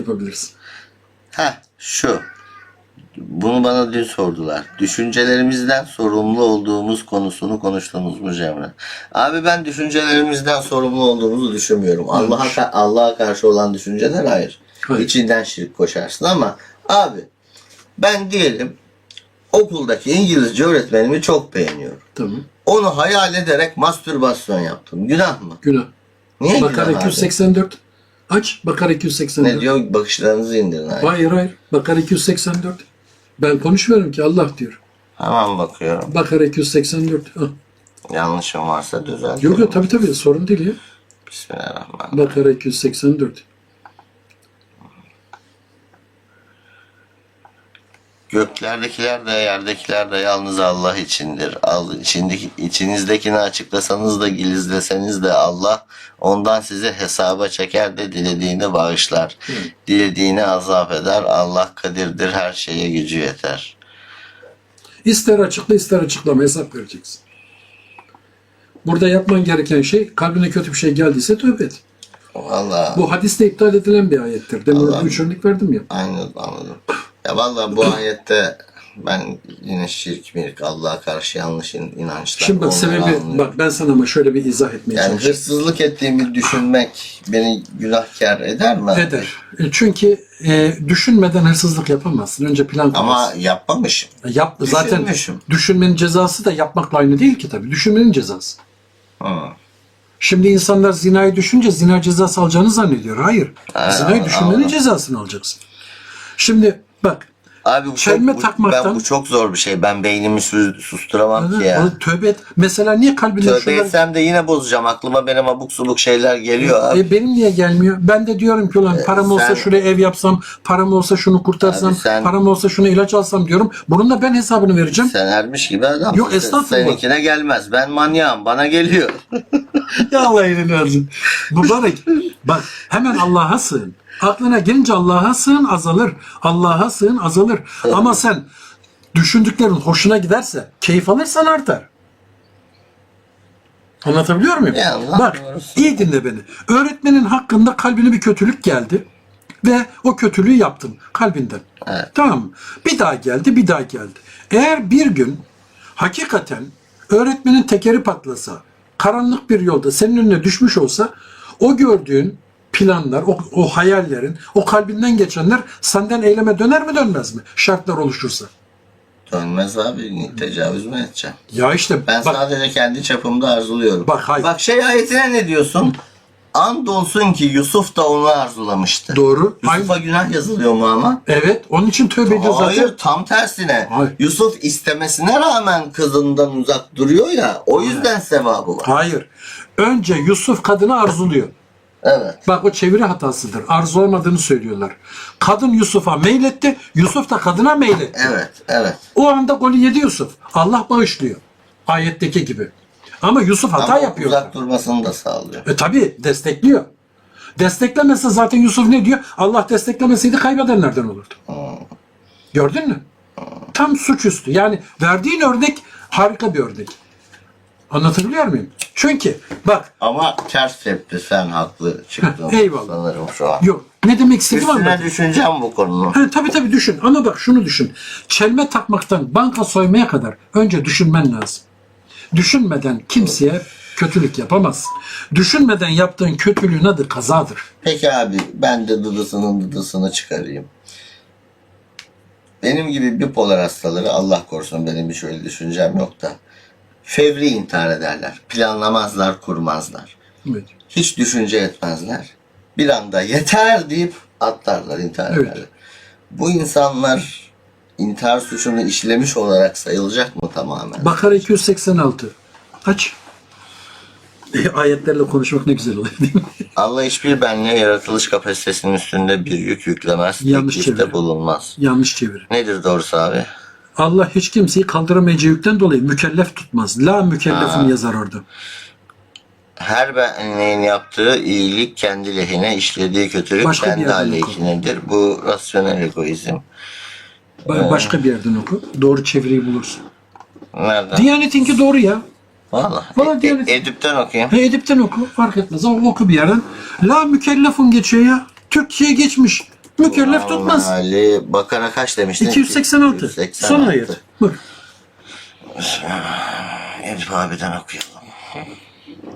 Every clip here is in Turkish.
yapabilirsin. Heh şu. Bunu bana dün sordular. Düşüncelerimizden sorumlu olduğumuz konusunu konuştunuz mu Cemre? Abi ben düşüncelerimizden sorumlu olduğumuzu düşünmüyorum. Allah'a Allah'a karşı olan düşünceler hayır. Hayır. İçinden şirk koşarsın ama abi ben diyelim okuldaki İngilizce öğretmenimi çok beğeniyorum. Tamam. Onu hayal ederek mastürbasyon yaptım. Günah mı? Günah. Niye Bakara günah abi? 284. Aç. Bakara 284. Ne diyor? Bakışlarınızı indirin abi. Hayır hayır. Bakara 284. Ben konuşmuyorum ki Allah diyor. Hemen bakıyorum. Bakara 284. Ah. Yanlışım varsa düzelt. Yok yok tabii tabii sorun değil ya. Bismillahirrahmanirrahim. Bakara 284. Göklerdekiler de yerdekiler de yalnız Allah içindir. Al, içindeki, içinizdekini açıklasanız da gizleseniz de Allah ondan sizi hesaba çeker de dilediğini bağışlar. Dilediğini azap eder. Allah kadirdir her şeye gücü yeter. İster açıkla ister açıklama hesap vereceksin. Burada yapman gereken şey kalbine kötü bir şey geldiyse tövbe et. Valla Bu hadiste iptal edilen bir ayettir. Demin Allah- üç örnek verdim ya. anladım anladım. Ya valla bu ayette ben yine şirk mirk Allah'a karşı yanlış in- inançlar. Şimdi bak sebebi anlıyorum. bak ben sana ama şöyle bir izah etmeye Yani çalışayım. hırsızlık ettiğimi düşünmek beni günahkar eder mi? Eder. E, Çünkü e, düşünmeden hırsızlık yapamazsın. Önce plan Ama kurarsın. yapmamışım. Yap, zaten düşünmenin cezası da yapmakla aynı değil ki tabii. Düşünmenin cezası. Hı. Şimdi insanlar zinayı düşünce zina cezası alacağını zannediyor. Hayır. Ha, zinayı düşünmenin anladım. cezasını alacaksın. Şimdi bak Abi bu Çelme çok, bu- takmaktan- ben bu çok zor bir şey. Ben beynimi sü- susturamam ki ya. onu tövbe et. Mesela niye kalbinden Tövbe şunları- etsem de yine bozacağım. Aklıma benim abuk subuk şeyler geliyor abi. E benim niye gelmiyor? Ben de diyorum ki ulan param olsa sen- şuraya ev yapsam, param olsa şunu kurtarsam, Abi sen- param olsa şunu ilaç alsam diyorum. Bunun da ben hesabını vereceğim. Sen ermiş gibi adam. Yok, estağfurullah. Seninkine gelmez. Ben manyağım. Bana geliyor. ya Allah elini alsın. Mübarek. Bak hemen Allah'a sığın. Aklına gelince Allah'a sığın azalır. Allah'a sığın azalır. Ama sen düşündüklerin hoşuna giderse, keyif alırsan artar. Anlatabiliyor muyum? Ya Allah Bak doğrusu. iyi dinle beni. Öğretmenin hakkında kalbine bir kötülük geldi. Ve o kötülüğü yaptın kalbinden. Evet. Tamam? Bir daha geldi, bir daha geldi. Eğer bir gün hakikaten öğretmenin tekeri patlasa, karanlık bir yolda senin önüne düşmüş olsa o gördüğün planlar, o, o hayallerin, o kalbinden geçenler senden eyleme döner mi dönmez mi? Şartlar oluşursa. Dönmez abi. Tecavüz mü edeceğim? Ya işte Ben bak sadece kendi çapımda arzuluyorum. Bak, hayır. Bak şey ayetine ne diyorsun? Andolsun ki Yusuf da onu arzulamıştı. doğru. Yusuf'a Aynı, günah yazılıyor mu ama? evet onun için tövbe ediyor Hayır zaten. tam tersine. Hayır. Yusuf istemesine rağmen kızından uzak duruyor ya. O yüzden sevabı var. Hayır. Önce Yusuf kadını arzuluyor. Evet. Bak o çeviri hatasıdır. Arzu olmadığını söylüyorlar. Kadın Yusuf'a meyletti, Yusuf da kadına meyletti. Evet. Evet. O anda golü yedi Yusuf. Allah bağışlıyor. Ayetteki gibi. Ama Yusuf hata Ama yapıyor. uzak durmasını da sağlıyor. E tabi destekliyor. Desteklemese zaten Yusuf ne diyor? Allah desteklemeseydi kaybedenlerden olurdu. Gördün mü? Tam suçüstü. Yani verdiğin örnek harika bir örnek. Anlatabiliyor muyum? Çünkü bak Ama ters tepti sen haklı çıktın. Eyvallah. Sanırım şu an. yok ne demek istediğimi Üstüne anladım. düşüneceğim bu konunun. Ha, tabii tabii düşün ama bak şunu düşün. Çelme takmaktan banka soymaya kadar önce düşünmen lazım. Düşünmeden kimseye kötülük yapamaz. Düşünmeden yaptığın kötülüğün adı kazadır. Peki abi ben de dıdısının dıdısını çıkarayım. Benim gibi bipolar hastaları Allah korusun benim hiç öyle düşüncem yok da. Fevri intihar ederler. Planlamazlar, kurmazlar. Evet. Hiç düşünce etmezler. Bir anda yeter deyip atlarlar, intihar Evet. ederler. Bu insanlar intihar suçunu işlemiş olarak sayılacak mı tamamen? Bakara 286. Aç. E, ayetlerle konuşmak ne güzel oluyor değil mi? Allah hiçbir benliğe yaratılış kapasitesinin üstünde bir yük yüklemez. Yanlış teklifte çeviri. bulunmaz. Yanlış çeviri. Nedir doğrusu abi? Allah hiç kimseyi kaldıramayacağı yükten dolayı mükellef tutmaz. La mükellefun yazar orada. Her benliğin yaptığı iyilik kendi lehine, işlediği kötülük Başka bir kendi yerden aleyhinedir. Bu rasyonel egoizm. Ba- Başka bir yerden oku. Doğru çeviriyi bulursun. Nereden? Diyanet'inki doğru ya. Valla. Valla E- Diyanet- Edip'ten okuyayım. He Edip'ten oku fark etmez ama oku bir yerden. La mükellefun geçiyor ya. Türkçe'ye geçmiş. mükellef tutmaz. Ali Bakara kaç demiştin? 286. 286. Son ayet. Bak. Elif abiden okuyalım.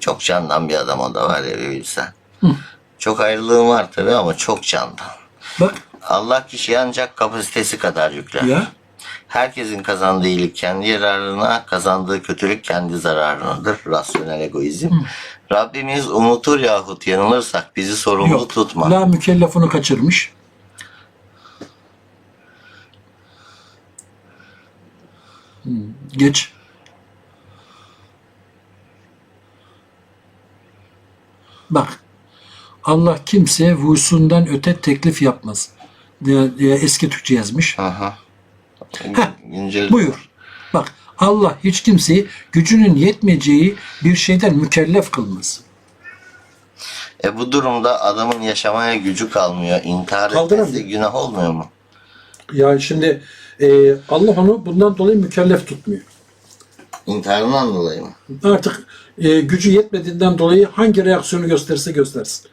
Çok candan bir adam o da var ya bir bilsen. Çok ayrılığım var tabi ama çok candan. Bak. Allah kişiye ancak kapasitesi kadar yükler. Ya. Herkesin kazandığı iyilik kendi yararına, kazandığı kötülük kendi zararınadır. Rasyonel egoizm. Rabbimiz unutur yahut yanılırsak bizi sorumlu Yok. tutma. La mükellefunu kaçırmış. Geç. Bak. Allah kimseye vuysundan öte teklif yapmaz. Eski Türkçe yazmış. Aha. Güncel. Buyur. Bak Allah hiç kimseyi gücünün yetmeyeceği bir şeyden mükellef kılmaz. E bu durumda adamın yaşamaya gücü kalmıyor. İntihar etmesi günah olmuyor mu? Yani şimdi e, Allah onu bundan dolayı mükellef tutmuyor. İntiharından dolayı mı? Artık e, gücü yetmediğinden dolayı hangi reaksiyonu gösterirse göstersin.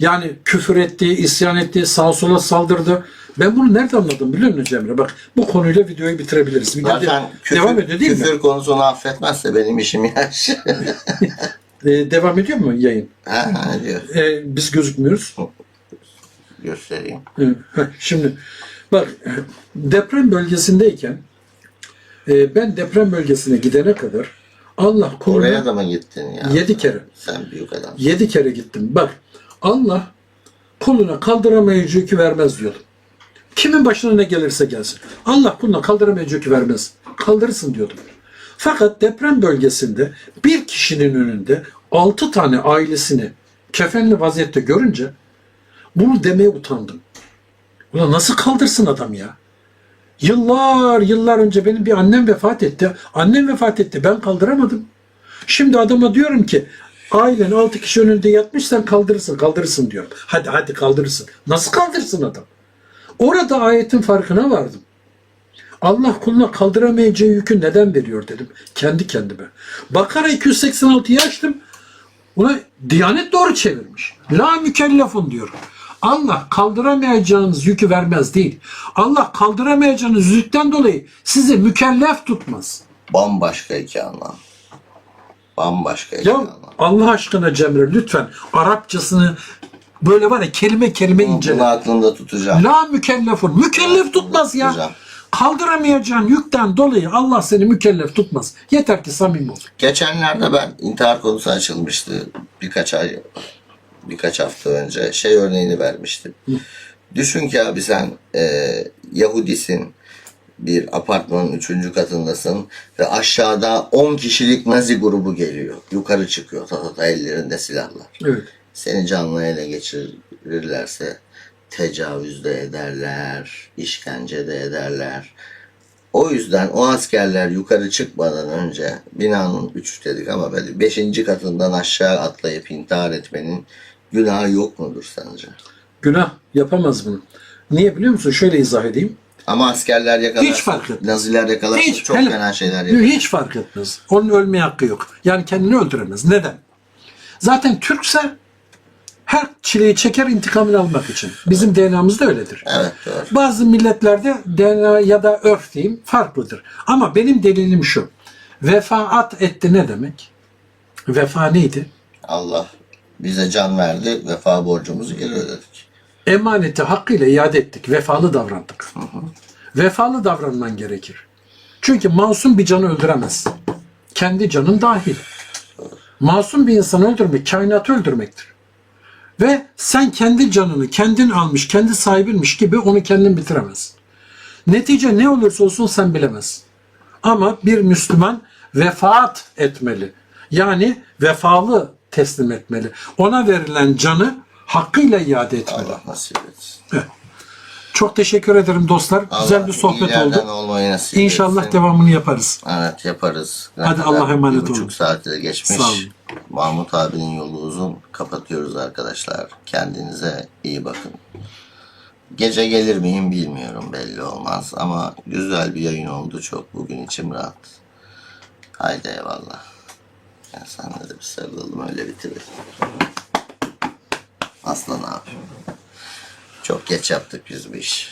Yani küfür etti, isyan etti, sağa sola saldırdı. Ben bunu nerede anladım biliyor musun Cemre? Bak bu konuyla videoyu bitirebiliriz. Zaten de- küfür, devam ediyor değil küfür mi? konusunu affetmezse benim işim yaş. E, devam ediyor mu yayın? ha, diyor. E, biz gözükmüyoruz. Göstereyim. Şimdi bak deprem bölgesindeyken e, ben deprem bölgesine gidene kadar Allah Oraya kuluna da mı gittin ya? yedi kere Sen büyük adam. yedi kere gittim. Bak Allah kuluna kaldıramayacağı yükü vermez diyordum. Kimin başına ne gelirse gelsin. Allah kuluna kaldıramayacağı yükü vermez. Kaldırırsın diyordum. Fakat deprem bölgesinde bir kişinin önünde altı tane ailesini kefenli vaziyette görünce bunu demeye utandım. Ulan nasıl kaldırsın adam ya? Yıllar yıllar önce benim bir annem vefat etti. Annem vefat etti. Ben kaldıramadım. Şimdi adama diyorum ki ailen altı kişi önünde yatmışsan kaldırırsın kaldırırsın diyorum. Hadi hadi kaldırırsın. Nasıl kaldırsın adam? Orada ayetin farkına vardım. Allah kuluna kaldıramayacağı yükü neden veriyor dedim. Kendi kendime. Bakara 286'yı açtım. Buna Diyanet doğru çevirmiş. La mükellefun diyor. Allah kaldıramayacağınız yükü vermez değil. Allah kaldıramayacağınız yükten dolayı sizi mükellef tutmaz. Bambaşka iki anlam. Bambaşka Ya. Allah aşkına Cemre lütfen Arapçasını böyle var ya kelime kelime Bunu incele. aklında tutacağım. La mükellefun. Mükellef tutmaz ya. Tutacağım. Kaldıramayacağın yükten dolayı Allah seni mükellef tutmaz. Yeter ki samimi ol. Geçenlerde ben intihar konusu açılmıştı. Birkaç ay, birkaç hafta önce şey örneğini vermiştim. Düşün ki abi sen e, Yahudisin. Bir apartmanın üçüncü katındasın ve aşağıda 10 kişilik Nazi grubu geliyor. Yukarı çıkıyor ta ta ta ellerinde silahlar. Evet. Seni canlı ele geçirirlerse tecavüz de ederler, işkence de ederler. O yüzden o askerler yukarı çıkmadan önce binanın 3 dedik ama böyle 5. katından aşağı atlayıp intihar etmenin günahı yok mudur sence? Günah yapamaz bunu. Niye biliyor musun? Şöyle izah edeyim. Ama askerler yakalarsa, Hiç fark etmez. Naziler yakalarsa Hiç, çok hele- fena şeyler yapar. Hiç fark etmez. Onun ölmeye hakkı yok. Yani kendini öldüremez. Neden? Zaten Türkse her çileyi çeker intikamını almak için. Bizim DNA'mız da öyledir. Evet doğru. Bazı milletlerde DNA ya da örf diyeyim farklıdır. Ama benim delilim şu. Vefaat etti ne demek? Vefa neydi? Allah bize can verdi, vefa borcumuzu geri ödedik. Emaneti hakkıyla iade ettik. Vefalı davrandık. Vefalı davranman gerekir. Çünkü masum bir canı öldüremez. Kendi canın dahil. Masum bir insanı öldürmek, kainatı öldürmektir. Ve sen kendi canını kendin almış, kendi sahibinmiş gibi onu kendin bitiremez. Netice ne olursa olsun sen bilemez. Ama bir Müslüman vefaat etmeli. Yani vefalı teslim etmeli. Ona verilen canı hakkıyla iade etmeli. Allah nasip etsin. Çok teşekkür ederim dostlar. Güzel Allah bir sohbet oldu. olmayı nasip İnşallah etsin. devamını yaparız. Evet yaparız. Ne Hadi? Allah'a emanet Bir buçuk olun. saati de geçmiş. Sağ olun. Mahmut abinin yolu uzun. Kapatıyoruz arkadaşlar. Kendinize iyi bakın. Gece gelir miyim bilmiyorum belli olmaz ama güzel bir yayın oldu çok bugün içim rahat. Haydi eyvallah. Ya senle de bir sarılalım öyle bitirelim. Aslan abi. Çok geç yaptık biz bu işi.